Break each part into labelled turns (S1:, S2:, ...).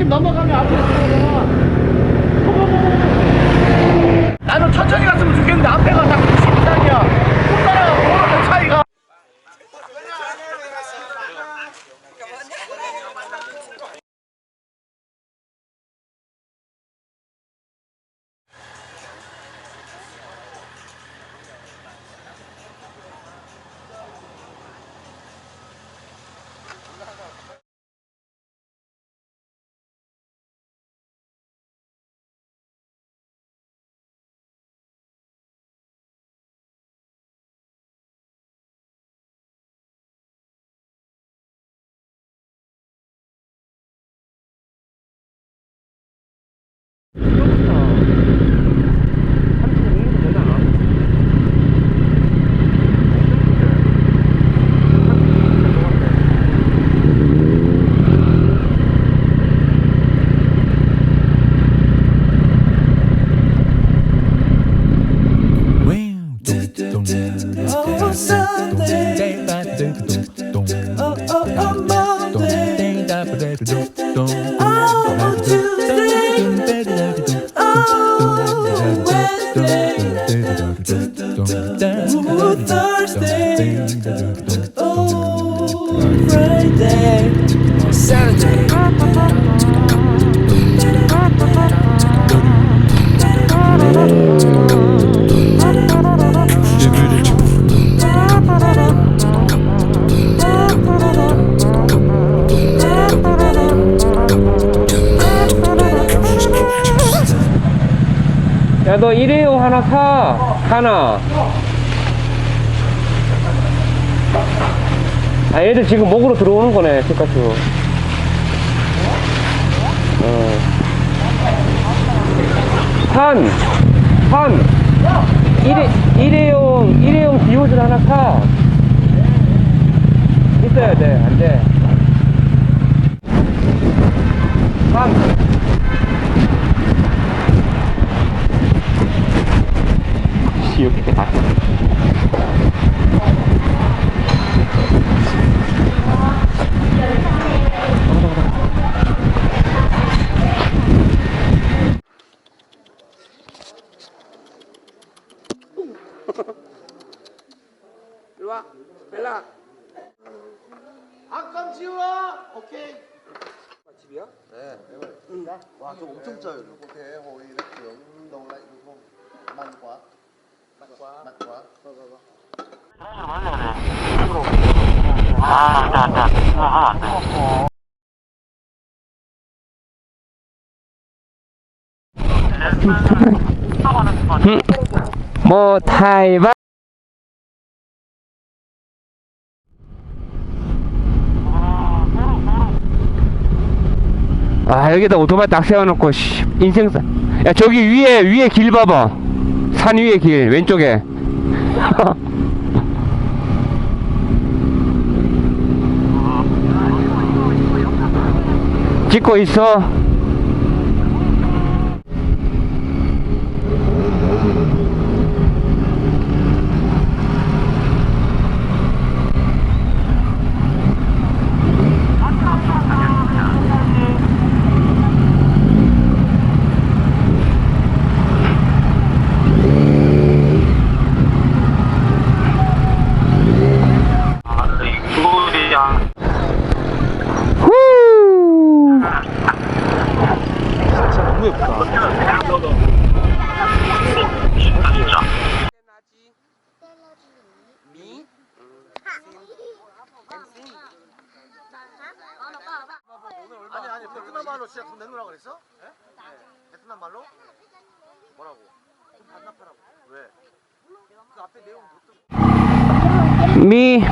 S1: 80 넘어가면 앞으로 들어가. 나는 천천히 갔으면 좋겠는데 앞에가 딱 야,
S2: 너 일회용 하나 사. 하나. 아, 얘들 지금 목으로 들어오는 거네, 피카츄. 어. 산! 산! 일회, 일회용, 일회용 비옷을 하나 사. 있어야 돼, 안 돼. 산! 이렇게 다.
S1: 일로와. 벨라. 안감 지워. 오케이.
S3: 집이야? 네 와저 엄청 짜요 이거 trưởng đầu lạnh đúng không mặn quá mặn quá mặn quá
S2: 뭐, 타이바. 아, 여기다 오토바이 딱 세워놓고, 씨, 인생사. 야, 저기 위에, 위에 길 봐봐. 산 위에 길, 왼쪽에. 찍고 있어. 후!
S3: 아니 아니 베트남 말로 진짜 돈 내놓으라고 그랬어? 예? 베트남 말로? 뭐라고? 좀 반납하라고. 왜? 그 앞에 내용 못 듣고.
S2: 미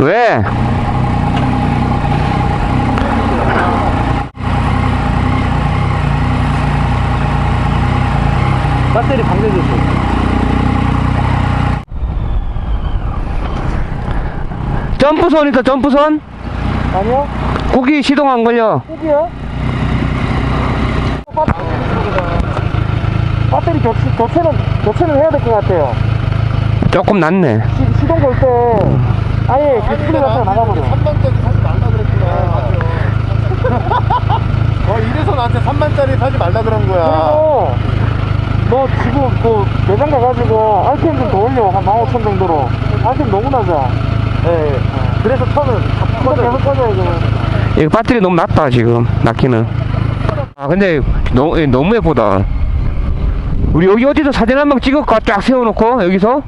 S2: 왜?
S4: 배터리 방대줬어.
S2: 점프선 있다 점프선?
S4: 아니요?
S2: 거기 시동 안 걸려
S4: 여기요? 배터리 교체, 교체는, 교체는 해야 될 것 같아요.
S2: 조금 낫네
S4: 시, 시동 걸 때, 아예 디스플레이 자체가 나가버려.
S3: 3만짜리 사지 말라 그랬구나. 어, 이래서 나한테 3만짜리 사지 말라 그런 거야.
S4: 그리고, 너 지금 그, 매장 가가지고, RPM 좀 더 올려. 한 15,000 정도로. RPM 너무 낮아. 예, 예. 그래서 처음에 꺼져, 계속 꺼져야지.
S2: 이거 배터리 너무 낮다 지금 낮기는 아 근데 너무 예, 너무 예쁘다 우리 여기 어디서 사진 한방 찍을까 쫙 세워놓고 여기서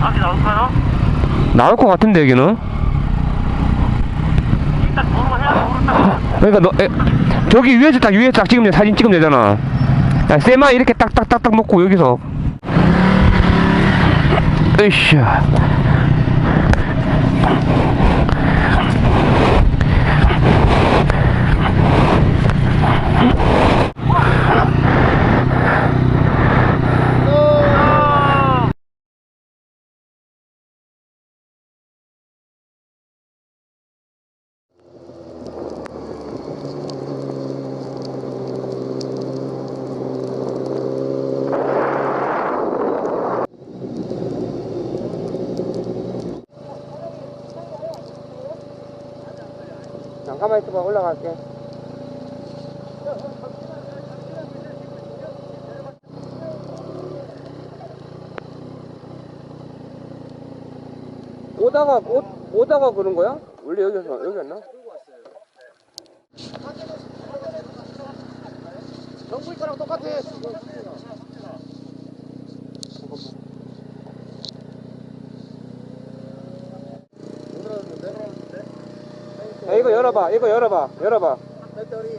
S4: 다시 나올까요?
S2: 나올 것 같은데 여기는
S4: 일단 도로 해야 모른다.
S2: 그러니까 너 에, 저기 위에서 딱 위에서 딱 찍으면 돼. 사진 찍으면 되잖아 야 세마 이렇게 딱딱딱딱 놓고 여기서 으쌰 잠깐만 있어봐 올라갈게 오다가 오, 오다가 그런 거야? 원래 여기서 여기였나?
S3: 정부이 거랑 똑같아.
S2: 야, 이거 열어봐. 이거 열어봐. 열어봐.
S3: 배터리.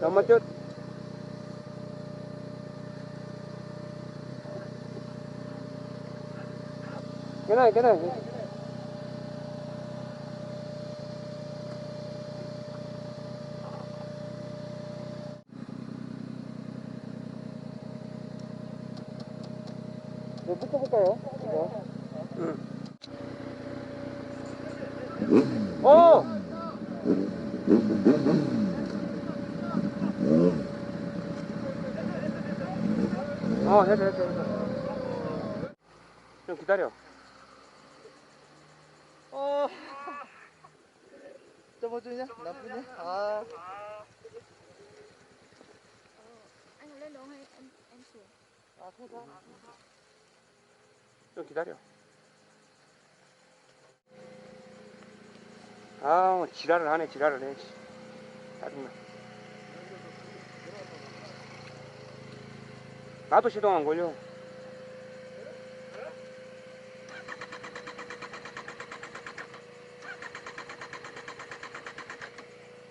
S2: 잠깐만 저 괜찮아 괜찮아.
S4: 네, 붙여볼까요?
S2: 어! 어, 됐어, 됐어, 됐어. 좀 기다려.
S3: 어. 접어주냐? 나쁘냐? 아.
S5: anh lên đường hay em em xuống
S2: 좀 기다려. 아우, 지랄을 하네, 지랄을 해. 씨. 짜증나. 나도 시동 안 걸려.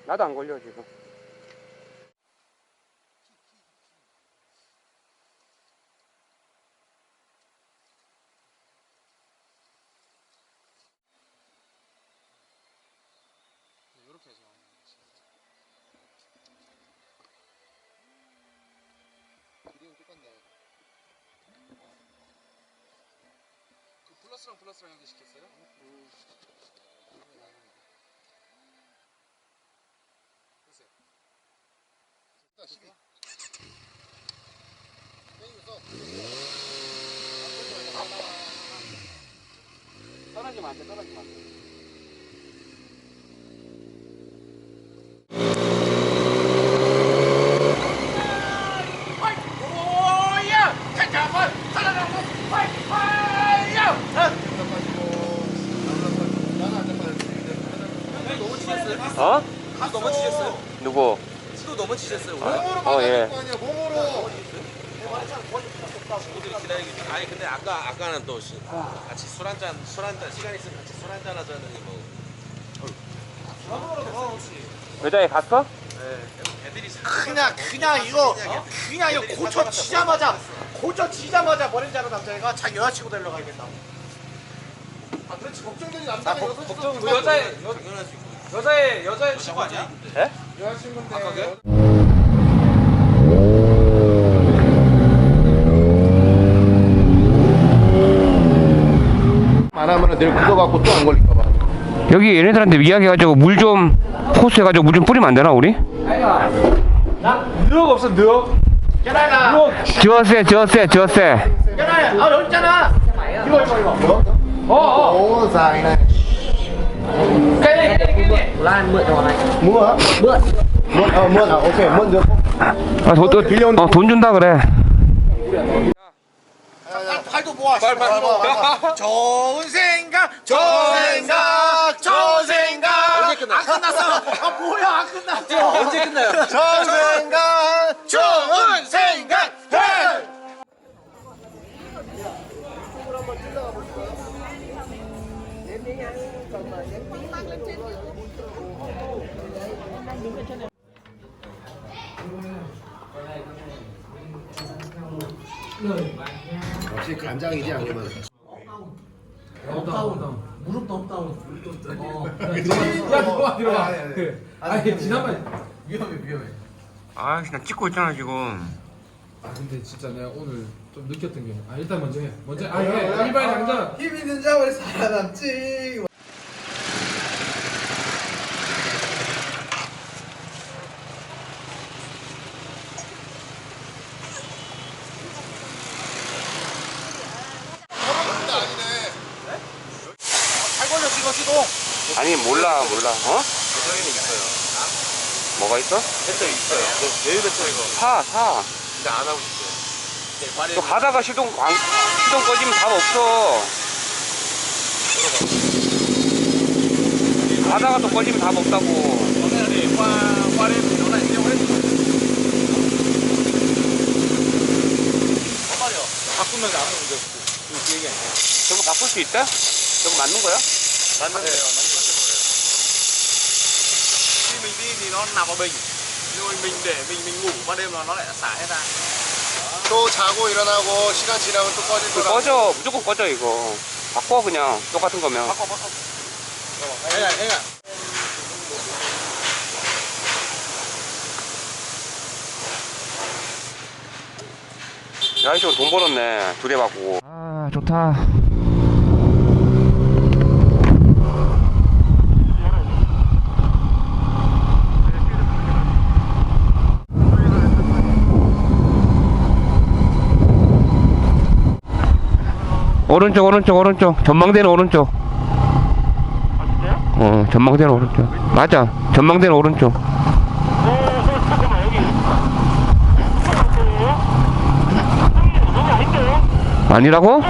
S2: 나도 안 걸려, 지금.
S3: 똑같네. 그 플러스랑 플러스랑 연결시켰어요? 음. 글쎄. 일단 12. 땡겨서.
S2: 떨어지면 안 돼, 떨어지면 안 돼. 어?
S3: 넘어지셨어요?
S2: 누구?
S3: 수도 넘어지셨어요.
S2: 어, 예.
S3: 아니야, 몸으로.
S6: 아니 근데 아까 아까는 또 시, 같이 술 한잔 술 한잔 시간 있으면 같이 술 한잔 하자는 게 뭐.
S2: 여자애 갔어?
S6: 애들이 사-
S3: 그냥 그냥 이거 그냥 이거 고쳐 치자마자 고쳐 치자마자 버린 자로 남자애가 자기 여자친구 데리러 가야겠다. 아 그렇지 걱정되지 남자가 여자 걱정
S6: 그 여자애 당연하지.
S4: 여자애 여자애
S6: 친구 아니야?
S3: 안 하면은 내일 굳어갖고 또 안 걸릴까봐.
S2: 여기 얘네들한테 이야기해가지고 물 좀 호스 해가지고 물 좀 뿌리면 안 되나 우리?
S4: 누억 없어 누억
S2: 지어세 지어세 지어세
S3: 아 여기 있잖아. 이거 이거 이거. 어 어. 오 dài này. Lan mượn đồ này. Mua hả? Mượn. Mượn ờ mượn à? Ok mượn được.
S2: 아, 돈, 돈, 어, 돈 준다 그래
S3: 팔도 모아. 빨리 빨리 모아. 좋은 생각, 좋은 생각, 좋은 생각. 언제 끝나? 안 끝났어. 아 뭐야 안 끝났어. 언제 끝나요? 좋은 생각, 좋은 생각. 역시 간장이지 않으면.
S4: 야 들어와 들어와. 아니 지난번에
S2: 아, 나 찍고 있잖아 지금.
S4: 아 근데 진짜 내가 오늘 좀 느꼈던 게 아 일단 먼저 해. 먼저 아해. 일발 당장
S3: 힘 있는 자वर 살아남지. 살걸려 찍어 찍어.
S2: 아니 몰라 어? 뭐가 있어?
S6: 배터리 있어요. 내일 배터리 이거.
S2: 사 사.
S6: 근데 안 하고 싶어요. 발에
S2: 너 가다가 시동 안, 시동 꺼지면 답 없어 가다가 또 꺼지면 답 없다고.
S6: 말이요. 바꾸면 아무 문제 없고. 그 얘기 아니야.
S2: 저거 바꿀 수 있다? 저거 맞는 거야?
S6: 맞는 거예요. 맞는 거예요. Khi mình đi thì nó nằm ở bình. Nhưng mình để mình mình ngủ ban đêm là nó lại xả hết ra.
S3: 또 자고 일어나고 시간 지나면 또 꺼질 거라.
S2: 꺼져 무조건 꺼져 이거 바꿔 그냥 똑같은 거면
S6: 바꿔 바꿔. 얘가 얘가.
S2: 야 이거 돈 벌었네 두대 바꾸고 아 좋다 오른쪽 오른쪽 오른쪽. 전망대는 오른쪽. 어 전망대는 오른쪽. 맞아. 전망대는 오른쪽. 아니라고?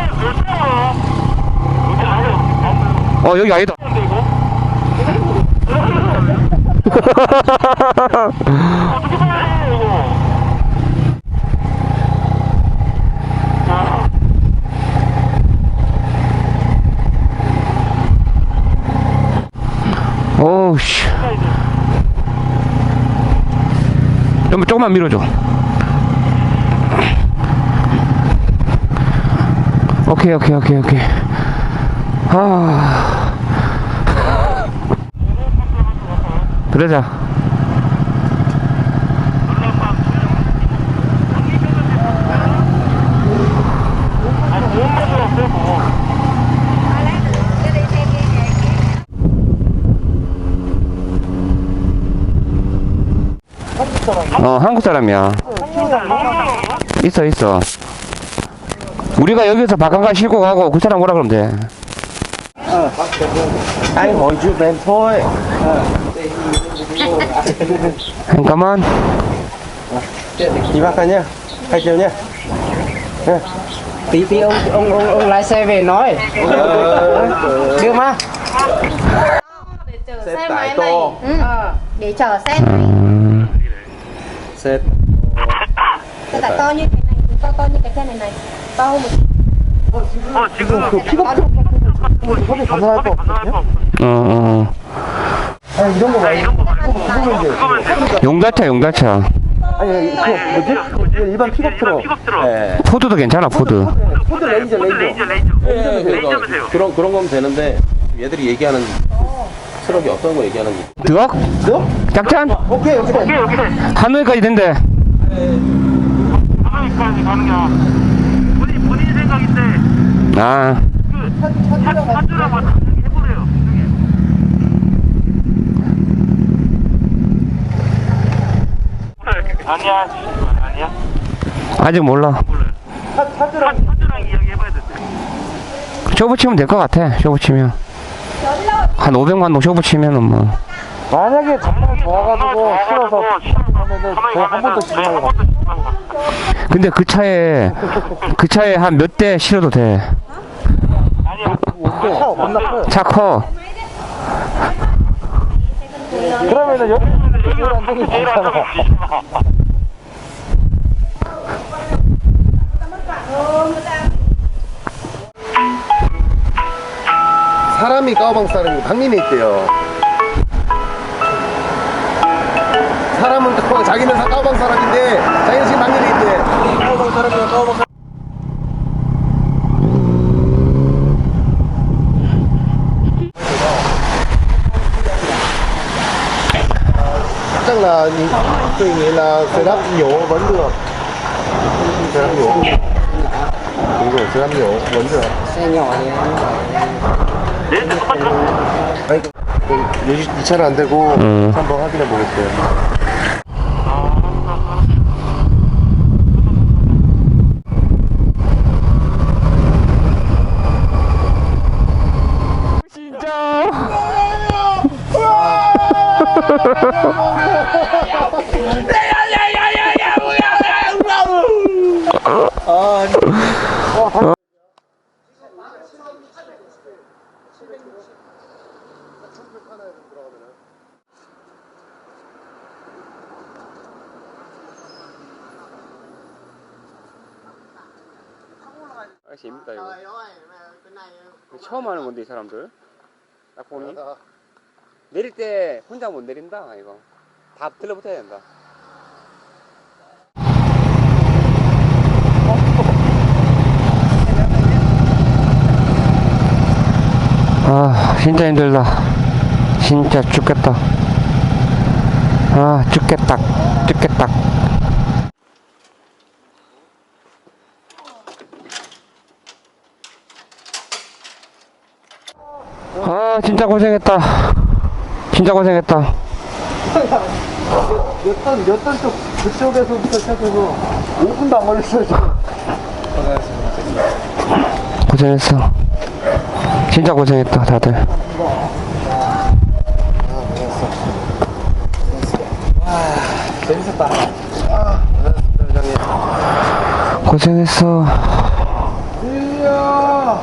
S2: 어 여기 아니다 씨 좀, 조금만 밀어줘. 오케이 오케이 오케이 오케이. 아. 그러자 어 한국 사람이야 있어 있어 우리가 여기서 바깥가 싣고 가고 그 사람 오라 그러면 돼
S3: Anh hỏi chuyện em thôi.
S2: 잠깐만
S3: Chị bác nhá. Hai triệu nhá.
S7: tí tí ông ông ông ông lái xe về nói đưa má
S5: xe, máy này ừ. để chở xe này
S2: 음,
S5: là to như cái này to to như cái xe này này to hơn một chút
S4: 그 픽업 트럭 섭외 가능할 것 같거든요?
S2: 어, 어.
S4: 아니 이런 거 말고 그거면 이제
S2: 용자차, 용자차.
S4: 아니 그 뭐지? 그 일반 픽업 트럭
S2: 포드도 괜찮아, 포드.
S4: 포드 레인저 레인저
S8: 예, 그러니까 그런 그런 거면 되는데 얘들이 얘기하는 트럭이 어떤 거 얘기하는 거
S2: 드럭?
S4: 너?
S2: 짝짠?
S4: 오케이 오케이
S2: 하늘까지 된대.
S6: 하나까지 가는 게 본인 본인 생각인데
S2: 아,
S6: 사주라고 해보래요. 아니야, 아니야.
S2: 아직 몰라.
S6: 사주랑 사주랑 이야기 해봐야 돼.
S2: 쇼부 치면 될 것 같아, 쇼부 치면. 한 500만 동 쇼부 치면은 뭐.
S4: 만약에 정말 좋아가지고 실어서 하면은 저한 번도 가
S2: 근데 그 차에, 그 차에 한 몇 대 실어도 돼.
S4: 차 겁나 커요
S2: 차 커.
S4: 그러면은 여기 여기 안 되는 거잖아
S3: 사람이 까오방 사람이 박민에 있대요. 사람은 까오방, 자기는 사- 까오방 사람인데 자기는 지금 박민에 있대. 까오방 사람이야 까오방 사람. chắc là tôi nghĩ là sẽ đáp nhổ vẫn được sẽ đáp nhổ đúng rồi sẽ đáp nhổ vẫn được
S7: xe nhỏ thì
S3: 아니, 그, 이, 이 차는 안 되고
S2: 음.
S3: 한번 확인해 보겠어요.
S2: 처음 하는 건데 이 사람들. 딱 보니 내릴 때 혼자 못 내린다 이거. 다 들러붙어야 된다. 아 진짜 힘들다. 진짜 죽겠다. 아 죽겠다. 죽겠다. 아 진짜 고생했다. 진짜 고생했다.
S4: 몇단 몇단 쪽 그쪽에서부터 시작해서 5분도 안 걸렸어요 지금.
S2: 고생했어. 진짜 고생했다 다들.
S4: 재밌었다.
S2: 고생했어.
S4: 이야